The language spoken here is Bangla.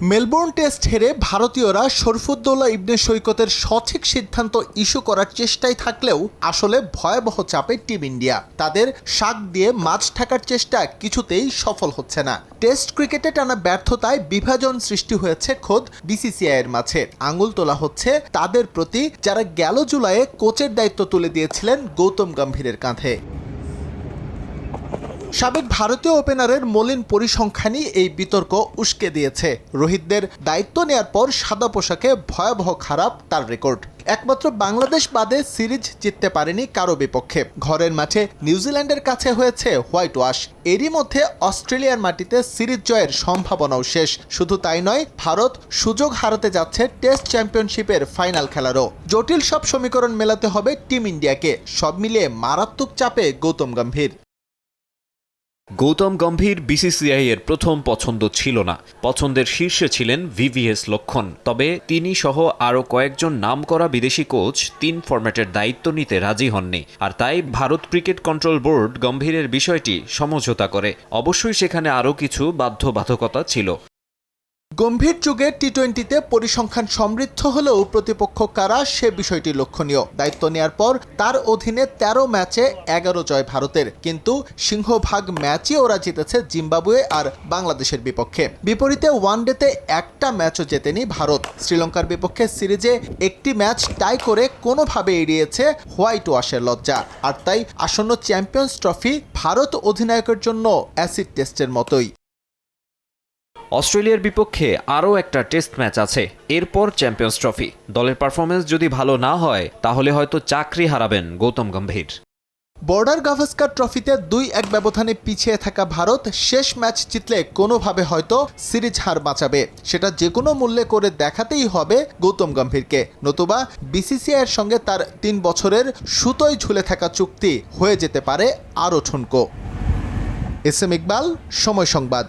মেলবোর্ন টেস্ট হেরে ভারতীয়রা শরফুদ্দৌলা ইবনে সৈকতের সঠিক সিদ্ধান্ত ইস্যু করার চেষ্টায় থাকলেও আসলে ভয়াবহ চাপে টিম ইন্ডিয়া। তাদের শাক দিয়ে মাছ ঠাকার চেষ্টা কিছুতেই সফল হচ্ছে না। টেস্ট ক্রিকেটে টানা ব্যর্থতায় বিভাজন সৃষ্টি হয়েছে খোদ বিসিসিআই এর মাঝে। আঙুল তোলা হচ্ছে তাদের প্রতি, যারা গেল জুলাইয়ে কোচের দায়িত্ব তুলে দিয়েছিলেন গৌতম গম্ভীরের কাঁধে। সাবেক ভারতীয় ওপেনারের মলিন পরিসংখ্যানই এই বিতর্ক উস্কে দিয়েছে। রোহিতদের দায়িত্ব নেয়ার পর সাদা পোশাকে ভয়াবহ খারাপ তার রেকর্ড। একমাত্র বাংলাদেশ বাদে সিরিজ জিততে পারেনি কারও বিপক্ষে। ঘরের মাঠে নিউজিল্যান্ডের কাছে হয়েছে হোয়াইট ওয়াশ। এরই মধ্যে অস্ট্রেলিয়ার মাটিতে সিরিজ জয়ের সম্ভাবনাও শেষ। শুধু তাই নয়, ভারত সুযোগ হারাতে যাচ্ছে টেস্ট চ্যাম্পিয়নশিপের ফাইনাল খেলারও। জটিল সব সমীকরণ মেলাতে হবে টিম ইন্ডিয়াকে। সব মিলিয়ে মারাত্মক চাপে গৌতম গম্ভীর। গৌতম গম্ভীর বিসিসিআই এর প্রথম পছন্দ ছিল না। পছন্দের শীর্ষে ছিলেন ভিভিএস লক্ষণ। তবে তিনি সহ আরও কয়েকজন নাম করা বিদেশি কোচ তিন ফরম্যাটের দায়িত্ব নিতে রাজি হননি। আর তাই ভারত ক্রিকেট কন্ট্রোল বোর্ড গম্ভীরের বিষয়টি সমঝোতা করে। অবশ্যই সেখানে আরও কিছু বাধ্যবাধকতা ছিল। গম্ভীর যুগে টি টোয়েন্টিতে পরিসংখ্যান সমৃদ্ধ হলেও প্রতিপক্ষ কারা সে বিষয়টি লক্ষণীয়। দায়িত্ব নেয়ার পর তার অধীনে ১৩ ম্যাচে এগারো জয় ভারতের। কিন্তু সিংহভাগ ম্যাচই ওরা জিতেছে জিম্বাবুয়ে আর বাংলাদেশের বিপক্ষে। বিপরীতে ওয়ানডেতে একটা ম্যাচও জেতেনি ভারত। শ্রীলঙ্কার বিপক্ষে সিরিজে একটি ম্যাচ টাই করে কোনোভাবে এড়িয়েছে হোয়াইট ওয়াশের লজ্জা। আর তাই আসন্ন চ্যাম্পিয়ন্স ট্রফি ভারত অধিনায়কের জন্য অ্যাসিড টেস্টের মতোই। অস্ট্রেলিয়ার বিপক্ষে আরও একটা টেস্ট ম্যাচ আছে, এরপর চ্যাম্পিয়ন্স ট্রফি। দলের পারফরমেন্স যদি ভালো না হয়, তাহলে হয়তো চাকরি হারাবেন গৌতম গম্ভীর। বর্ডার গাভাস্কার ট্রফিতে দুই এক ব্যবধানে পিছিয়ে থাকা ভারত শেষ ম্যাচ জিতলে কোনোভাবে হয়তো সিরিজ হার বাঁচাবে। সেটা যে কোনো মূল্যে করে দেখাতেই হবে গৌতম গম্ভীরকে। নতুবা বিসিসিআই এর সঙ্গে তার তিন বছরের সুতোয় ঝুলে থাকা চুক্তি হয়ে যেতে পারে আরও ঠুনকো। এস এম ইকবাল, সময় সংবাদ।